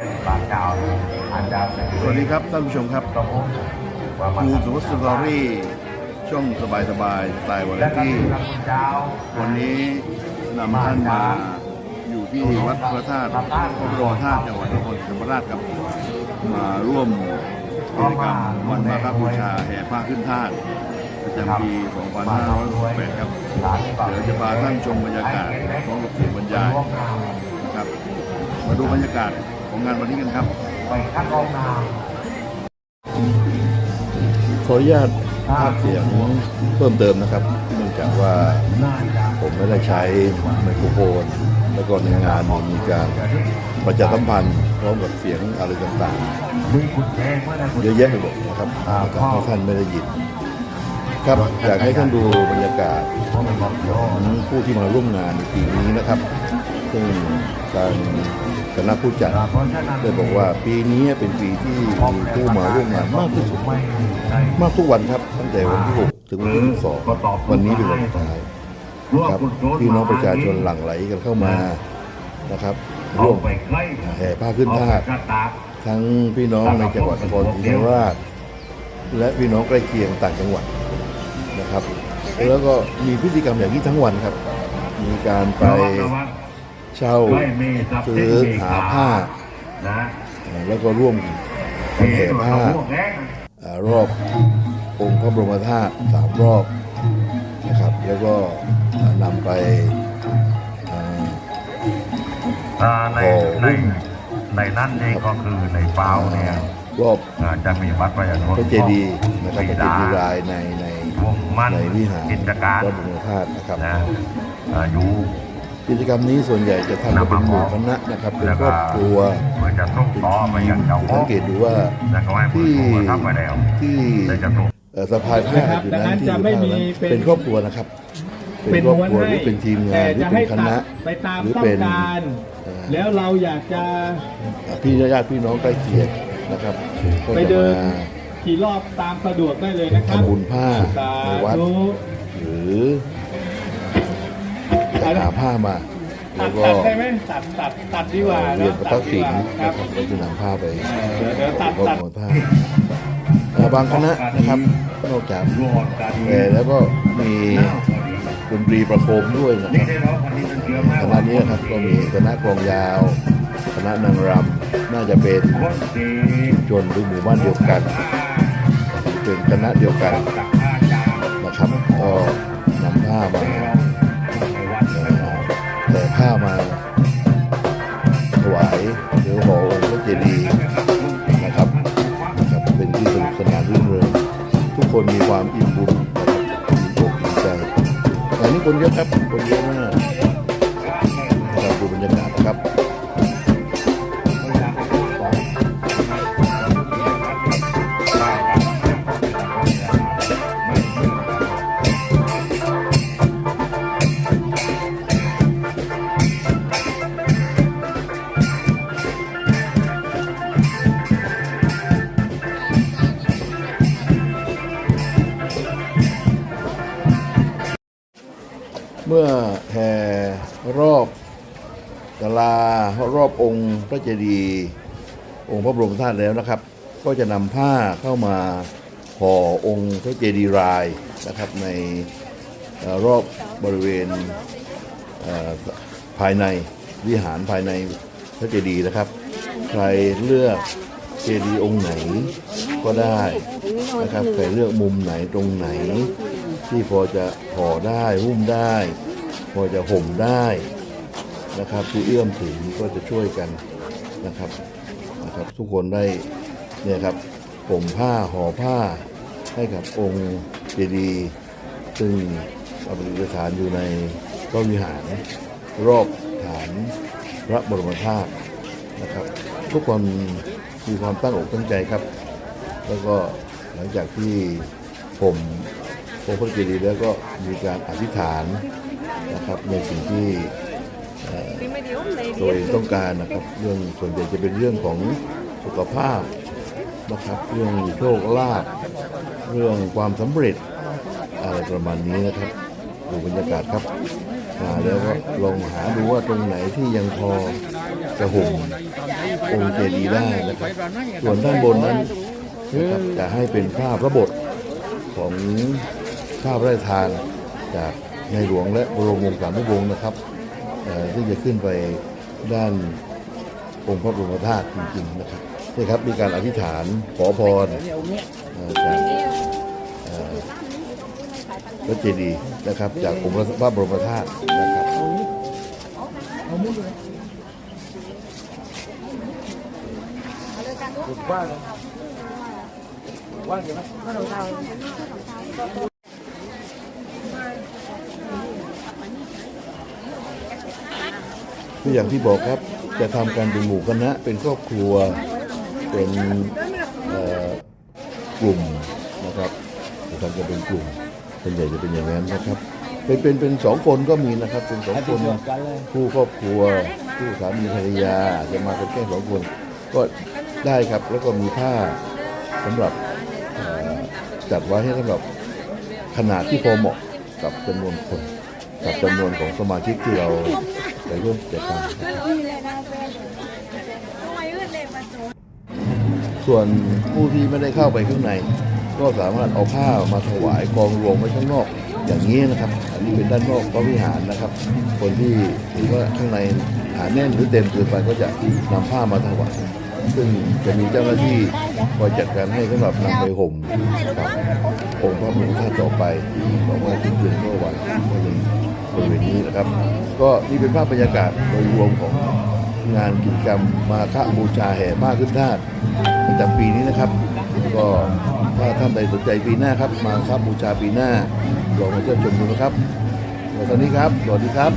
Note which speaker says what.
Speaker 1: สวัสดีครับท่านผู้ชมครับ
Speaker 2: ต้องพบว่ามัน
Speaker 1: ครูสุวัสดิ์สตอรี่ช่องสบายสบายสไตล์วาไร
Speaker 2: และก็
Speaker 1: ตี้
Speaker 2: มีพระคุณเจ้า
Speaker 1: วันนี้นำท่านมาอยู่ที่วัดพระธาตุพระบรมธาตุจังหวัดนครศรีธรรมราชครับมาร่วมกิจกรรมวันมาฆบูชาแห่ผ้าขึ้นธาตุประจำปี 2568 ครับ เดี๋ยวจะพาท่านชมบรรยากาศพร้อมกับเสียงบรรยายนะครับ มาดูบรรยากาศ ของงานวันนี้กันครับ
Speaker 2: ไปคัดกองน้
Speaker 1: ขออนุญาตภาพเสียงเพิ่มเติมนะครับเนื่องจากว่าผมไม่ได้ใช้ไมโครโฟน แล้วก็ในงานมีการประชาสัมพันธ์พร้อมกับเสียงอะไรต่าง
Speaker 2: มีกุญแจเมื่อไหร่
Speaker 1: ๆเยอะแยะไปหมดนะครับอาจจะท่านไม่ได้ยินครับอยากให้ท่านดูบรรยากาศของผู้ที่มาร่วมงานในปีนี้นะครับ ซึ่งทางคณะผู้จัดได้บอกว่าปีนี้เป็นปีที่มีผู้มาร่วมงานมากที่สุด
Speaker 2: มา
Speaker 1: กทุกวันครับ ตั้งแต่วันที่ 6 ถึงวันที่12วันนี้เป็นวันสุดท้ายครับพี่น้องประชาชนหลั่งไหลกันเข้ามานะครับร่วมแห่ผ้าขึ้นธาตุ
Speaker 2: กระตา
Speaker 1: ทั้งพี่น้องในจังหวัดนครศรีธรรมราช และพี่น้องใกล้เคียงต่างจังหวัดนะครับ แล้วก็มีพฤติกรรมอย่างนี้ทั้งวันครับ มีการไป เช่า
Speaker 2: ไม่มีทรัพย์สิ
Speaker 1: ซื้
Speaker 2: น
Speaker 1: อ
Speaker 2: มี
Speaker 1: หาผ้า
Speaker 2: นะ
Speaker 1: แล้วก็ร่วมกันแห่ผ้า
Speaker 2: พวกแรง
Speaker 1: อ่ารอบองค์พระบรมธาตุสามรอบนะครับ แล้วก็อ่านำไปอ่า
Speaker 2: อ่าใน
Speaker 1: โอ้
Speaker 2: ในในนั้นเองก็คือในเปล่าเนี่ย
Speaker 1: รอบ
Speaker 2: อ่าจะมีวัดประชาชน
Speaker 1: พระเจดีย์นะครับพระเจดีย์รายในใน
Speaker 2: วงมั่น
Speaker 1: ในวิหาร
Speaker 2: กิจการ
Speaker 1: พระบรมธาตุนะครับ
Speaker 2: นะอ่าอยู่
Speaker 1: กิจกรรมนี้ส่วนใหญ่จะทำกันเป็นหมู่คณะนะครับเป็นครอบครัว
Speaker 2: เพื่อจะส่ง
Speaker 1: เป็น
Speaker 2: ต่อไป
Speaker 1: ที
Speaker 2: ยั
Speaker 1: ม
Speaker 2: งเจ้าขอ
Speaker 1: สั
Speaker 2: ง
Speaker 1: งเกตดูว่า
Speaker 2: แล้วก็ให้ผู้
Speaker 1: ที่
Speaker 2: รู้ทำไปแล้ว
Speaker 1: ที่
Speaker 2: ได้จะส่ง
Speaker 1: เอ่อสะพายผ้าอยู่นั้นที่อยู่ข้างนั้นเป็นครอบครัวนะครับ เป็นครอบครัวหรือเป็นทีมงานหรือเป็นคณะ
Speaker 3: ไปตาม
Speaker 1: หรือ
Speaker 3: ต้อง
Speaker 1: เป็น
Speaker 3: การ
Speaker 1: เอ่อ
Speaker 3: แล้วเราอยากจะ
Speaker 1: พี่ญาติพี่น้องใกล้เคียงนะครับก็
Speaker 3: ไป
Speaker 1: จะ
Speaker 3: เดิน
Speaker 1: มา
Speaker 3: ขี่รอบตามสะดวกได้เลยนะครับ
Speaker 1: ทำบุญผ้า
Speaker 3: สา
Speaker 1: ในวัด
Speaker 3: ธุ
Speaker 1: หรือ หาผ้ามา
Speaker 3: ตั
Speaker 1: แล้
Speaker 3: ด
Speaker 1: วก็
Speaker 3: ตัดได้ไหมตัดตัดตัดดีกว่า
Speaker 1: เรียน
Speaker 3: นะ
Speaker 1: ประ
Speaker 3: ตั
Speaker 1: ทั
Speaker 3: ด
Speaker 1: ก
Speaker 3: ดี
Speaker 1: ษิ
Speaker 3: ก
Speaker 1: ณ
Speaker 3: ว่าค
Speaker 1: นะ
Speaker 3: รับ
Speaker 1: ครับแล้วจะนำผ้าไป
Speaker 3: เดี๋ยวเดี๋ยวตัด
Speaker 1: รอบ
Speaker 3: ตัด
Speaker 1: หมดผ้าเอ่อบางคณะนะครับนอกจาก
Speaker 2: รอดการ
Speaker 1: แห่แล้วก็มีดนตรีประโคมด้วยนะค
Speaker 2: นี่
Speaker 1: รับ
Speaker 2: ได้ร้องอันนี้เป็นเกี่ยวมาก
Speaker 1: คณะนี้นะครับก็มีคณะกลองยาวคณะนางรำน่าจะเป็น
Speaker 2: คนที่
Speaker 1: ชนหรือหมู่บ้านเดียวกันเป็นคณะเดียวกัน
Speaker 2: ตักผ้าจาง
Speaker 1: นะครับก็นำผ้ามา
Speaker 2: ในวัด
Speaker 1: เอ่อ แต่ผ้ามาถวายหรือหอองค์พระเจดีย์นะครับนะครับเป็นที่สนุกสนานรื่นเริงทุกคนมีความอิ่มบุญนะครับอิ่มอกอิ่มใจแต่นี่คนเยอะครับคนเยอะมาก เมื่อแห่รอบศาลารอบองค์พระเจดีย์องค์พระบรมธาตุแล้วนะครับ ก็จะนำผ้าเข้ามาห่อองค์พระเจดีย์รายนะครับในรอบบริเวณภายในวิหารภายในพระเจดีย์นะครับ ใครเลือกเจดีย์องค์ไหนก็ได้นะครับใครเลือกมุมไหนตรงไหน ที่พอจะห่อได้หุ้มได้ พอจะห่มได้นะครับที่เอื้อมถึงก็จะช่วยกันนะครับนะครับ ทุกคนได้เนี่ยครับห่มผ้าห่อผ้าให้กับองค์เจดีย์ซึ่งประดิษฐานอยู่ในพระวิหารรอบฐานพระบรมธาตุนะครับ ทุกคนมีความตั้งอกตั้งใจครับ แล้วก็หลังจากที่ผม องค์พระเจดีย์แล้วก็มีการอธิษฐานนะครับในสิ่งที่ตัวเองต้องการนะครับ เรื่องส่วนใหญ่จะเป็นเรื่องของสุขภาพนะครับ เรื่องโชคลาภเรื่องความสำเร็จอะไรประมาณนี้นะครับดูบรรยากาศครับมาแล้วก็ลองหาดูว่าตรงไหนที่ยังพอจะห่มองค์เจดีย์ได้นะครับ ส่วนด้านบนนั้นนะครับจะให้เป็นภาพระบทของ ภาพพระราชทานจากในหลวงและบรมวงศานุวงศ์นะครับเอ่อที่จะขึ้นไปด้านองค์พระบรมธาตุจริงๆนะครับนี่ครับมีการอธิษฐานขอพรเอ่อจากเอ่อพระเจดีย์นะครับ จากองค์พระบรมธาตุนะครับ ก็อย่างที่บอกครับจะทำกันเป็นหมู่คณะเป็นครอบครัวเป็นกลุ่มนะครับจะทำกันเป็นกลุ่มเป็นใหญ่จะเป็นอย่างนั้นนะครับ เป็นเป็นเป็นสองคนก็มีนะครับ เป็นสองคนคู่ครอบครัวคู่สามีภรรยาจะมากันแค่สองคนก็ได้ครับแล้วก็มีผ้าสำหรับจัดไว้ให้สำหรับขนาดที่พอเหมาะกับจำนวนคน กับจำนวนของสมาชิกที่เรา ไปร่วมกิจกรรมส่วนผู้ที่ไม่ได้เข้าไปข้างใน ก็สามารถเอาผ้ามาถวายกองรวมไว้ข้างนอก อย่างนี้นะครับ อันนี้เป็นด้านนอกพระวิหารนะครับ คนที่ถือว่าข้างในหาแน่นหรือเต็มเกินไปก็จะนำผ้ามาถวายซึ่งจะมีเจ้าหน้าที่คอยจัดการให้สำหรับนำไปห่มกับองค์พระบรมธาตุต่อไปต่อมาที่เดือนเมื่อวันก็ยัง บริเวณนี้นะครับ ก็นี่เป็นภาพบรรยากาศโดยรวมของงานกิจกรรมมาฆบูชาแห่มากขึ้นธาตุประจำปีนี้นะครับ ก็ถ้าท่านใดสนใจปีหน้าครับมาฆบูชาปีหน้าลองมาเที่ยวชมดูนะครับแล้วตอนนี้ครับสวัสดีครับ